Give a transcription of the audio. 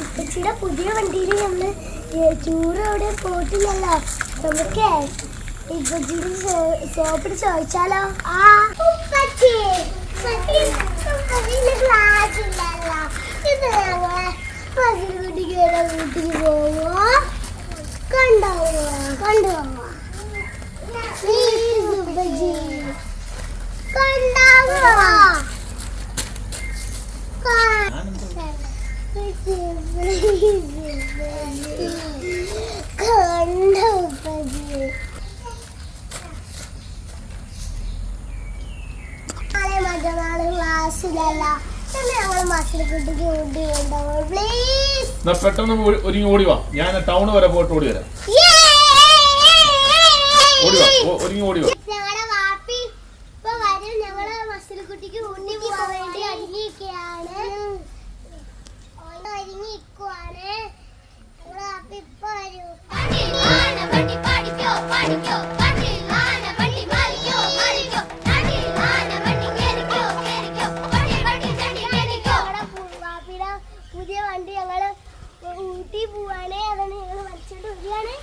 ഉപ്പച്ചിയുടെ പുതിയ വണ്ടിയിൽ നമ്മൾ ടൂർ അവിടെ പോയിട്ടില്ലല്ലോ നമുക്ക് ഉപ്പച്ചിയുടെ ചോദിച്ചാലോ ആ ഉപ്പച്ചി ക്ലാസ് ഇല്ലല്ലോ വീട്ടിക്ക് പോവോ കണ്ടോ? കണ്ടുപോവോ പെട്ടെന്ന് ഒരുങ്ങി ഓടി വാ. ഞാൻ ടൗൺ വരെ പോയിട്ട് ഓടി വരാം. ഓടി വാ. ഒരുങ്ങി ഓടി വാ. ഞങ്ങളുടെ വാപ്പി ഇപ്പൊ വരും. ഞങ്ങൾ മസിൽക്കുട്ടിക്ക് ഉണ്ണി പോവാൻ വേണ്ടി ഒരുങ്ങിയിരിക്കുകയാണ്. പുതിയ വണ്ടി ഞങ്ങൾ ഊട്ടി പോവാനേ അതാണ് ഞങ്ങൾ വലിച്ചോണ്ട് വരികയാണേ